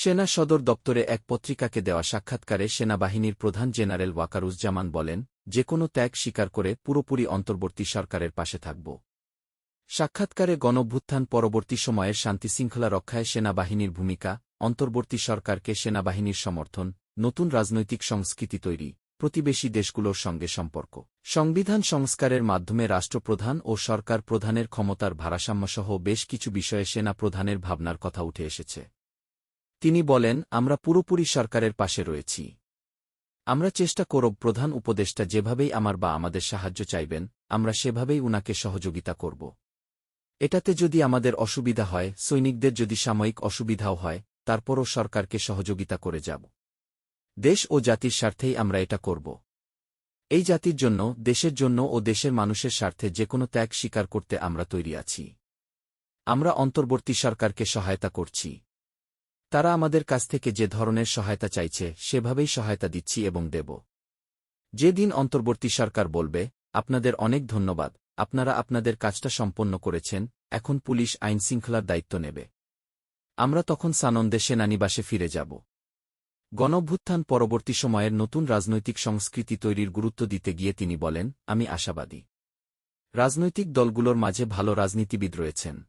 সেনা সদর দপ্তরে এক পত্রিকাকে দেওয়া সাক্ষাৎকারে সেনাবাহিনীর প্রধান জেনারেল ওয়াকারুজ্জামান বলেন যে কোনো ত্যাগ স্বীকার করে পুরোপুরি অন্তর্বর্তী সরকারের পাশে থাকব। সাক্ষাৎকারে গণভ্যুত্থান পরবর্তী সময়ের শান্তিশৃঙ্খলা রক্ষায় সেনাবাহিনীর ভূমিকা, অন্তর্বর্তী সরকারকে সেনাবাহিনীর সমর্থন, নতুন রাজনৈতিক সংস্কৃতি তৈরি, প্রতিবেশী দেশগুলোর সঙ্গে সম্পর্ক, সংবিধান সংস্কারের মাধ্যমে রাষ্ট্রপ্রধান ও সরকার প্রধানের ক্ষমতার ভারসাম্যসহ বেশ কিছু বিষয়ে সেনা প্রধানের ভাবনার কথা উঠে এসেছে। তিনি বলেন, আমরা পুরোপুরি সরকারের পাশে রয়েছি। আমরা চেষ্টা করব প্রধান উপদেষ্টা যেভাবেই আমার বা আমাদের সাহায্য চাইবেন, আমরা সেভাবেই উনাকে সহযোগিতা করব। এটাতে যদি আমাদের অসুবিধা হয়, সৈনিকদের যদি সাময়িক অসুবিধাও হয়, তারপরও সরকারকে সহযোগিতা করে যাব। দেশ ও জাতির স্বার্থেই আমরা এটা করব। এই জাতির জন্য, দেশের জন্য ও দেশের মানুষের স্বার্থে যে কোনো ত্যাগ স্বীকার করতে আমরা তৈরি আছি। আমরা অন্তর্বর্তী সরকারকে সহায়তা করছি। তারা আমাদের কাছ থেকে যে ধরনের সহায়তা চাইছে, সেভাবেই সহায়তা দিচ্ছি এবং দেব। যে দিন অন্তর্বর্তী সরকার বলবে, আপনাদের অনেক ধন্যবাদ, আপনারা আপনাদের কাজটা সম্পন্ন করেছেন, এখন পুলিশ আইন শৃঙ্খলার দায়িত্ব নেবে। আমরা তখন সানন্দে সেনানিবাসে ফিরে যাব। গণভ্যুত্থান পরবর্তী সময়ের নতুন রাজনৈতিক সংস্কৃতি তৈরির গুরুত্ব দিতে গিয়ে তিনি বলেন, আমি আশাবাদী। রাজনৈতিক দলগুলোর মাঝে ভালো রাজনীতিবিদ রয়েছেন।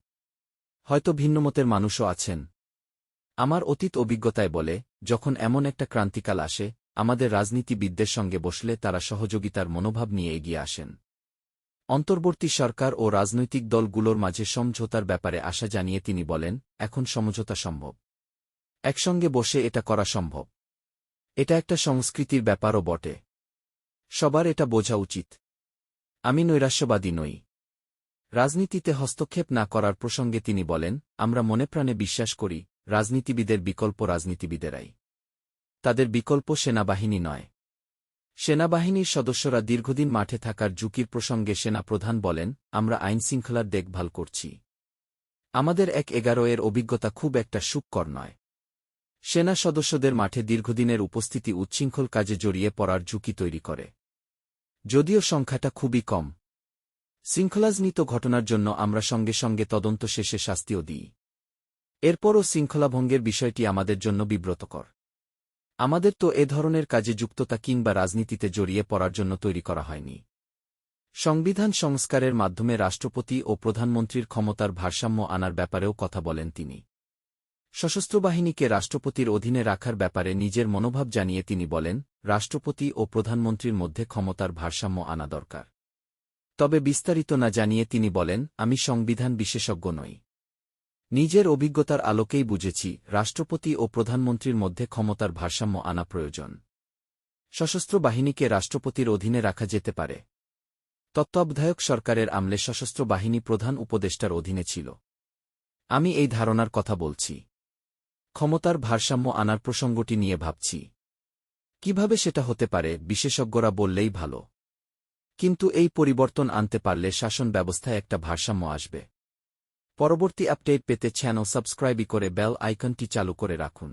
হয়তো ভিন্নমতের মানুষও আছেন। আমার অতীত অভিজ্ঞতায় বলে, যখন এমন একটা ক্রান্তিকাল আসে, আমাদের রাজনীতিবিদদের সঙ্গে বসলে তারা সহযোগিতার মনোভাব নিয়ে এগিয়ে আসেন। অন্তর্বর্তী সরকার ও রাজনৈতিক দলগুলোর মাঝে সমঝোতার ব্যাপারে আশা জানিয়ে তিনি বলেন, এখন সমঝোতা সম্ভব। একসঙ্গে বসে এটা করা সম্ভব। এটা একটা সংস্কৃতির ব্যাপারও বটে। সবার এটা বোঝা উচিত। আমি নৈরাশ্যবাদী নই। রাজনীতিতে হস্তক্ষেপ না করার প্রসঙ্গে তিনি বলেন, আমরা মনে প্রাণে বিশ্বাস করি রাজনীতিবিদের বিকল্প রাজনীতিবিদেরাই। তাদের বিকল্প সেনাবাহিনী নয়। সেনাবাহিনীর সদস্যরা দীর্ঘদিন মাঠে থাকার ঝুঁকির প্রসঙ্গে সেনাপ্রধান বলেন, আমরা আইনশৃঙ্খলার দেখভাল করছি। আমাদের এক এগারো এর অভিজ্ঞতা খুব একটা সুকর নয়। সেনা সদস্যদের মাঠে দীর্ঘদিনের উপস্থিতি উচ্ছৃঙ্খল কাজে জড়িয়ে পড়ার ঝুঁকি তৈরি করে। যদিও সংখ্যাটা খুবই কম। শৃঙ্খলাজনিত ঘটনার জন্য আমরা সঙ্গে সঙ্গে তদন্ত শেষে শাস্তিও দিই। এরপরও শৃঙ্খলাভঙ্গের বিষয়টি আমাদের জন্য বিব্রতকর। আমাদের তো এ ধরনের কাজে যুক্ততা কিংবা রাজনীতিতে জড়িয়ে পড়ার জন্য তৈরি করা হয়নি। সংবিধান সংস্কারের মাধ্যমে রাষ্ট্রপতি ও প্রধানমন্ত্রীর ক্ষমতার ভারসাম্য আনার ব্যাপারেও কথা বলেন তিনি। সশস্ত্র বাহিনীকে রাষ্ট্রপতির অধীনে রাখার ব্যাপারে নিজের মনোভাব জানিয়ে তিনি বলেন, রাষ্ট্রপতি ও প্রধানমন্ত্রীর মধ্যে ক্ষমতার ভারসাম্য আনা দরকার। তবে বিস্তারিত না জানিয়ে তিনি বলেন, আমি সংবিধান বিশেষজ্ঞ নই। নিজের অভিজ্ঞতার আলোকেই বুঝেছি, রাষ্ট্রপতি ও প্রধানমন্ত্রীর মধ্যে ক্ষমতার ভারসাম্য আনা প্রয়োজন। সশস্ত্র বাহিনীকে রাষ্ট্রপতির অধীনে রাখা যেতে পারে। তত্ত্বাবধায়ক সরকারের আমলে সশস্ত্র বাহিনী প্রধান উপদেষ্টার অধীনে ছিল। আমি এই ধারণার কথা বলছি। ক্ষমতার ভারসাম্য আনার প্রসঙ্গটি নিয়ে ভাবছি। কীভাবে সেটা হতে পারে, বিশেষজ্ঞরা বললেই ভালো। কিন্তু এই পরিবর্তন আনতে পারলে শাসন ব্যবস্থায় একটা ভারসাম্য আসবে। পরবর্তী আপডেট পেতে চ্যানেল সাবস্ক্রাইবই করে বেল আইকনটি চালু করে রাখুন।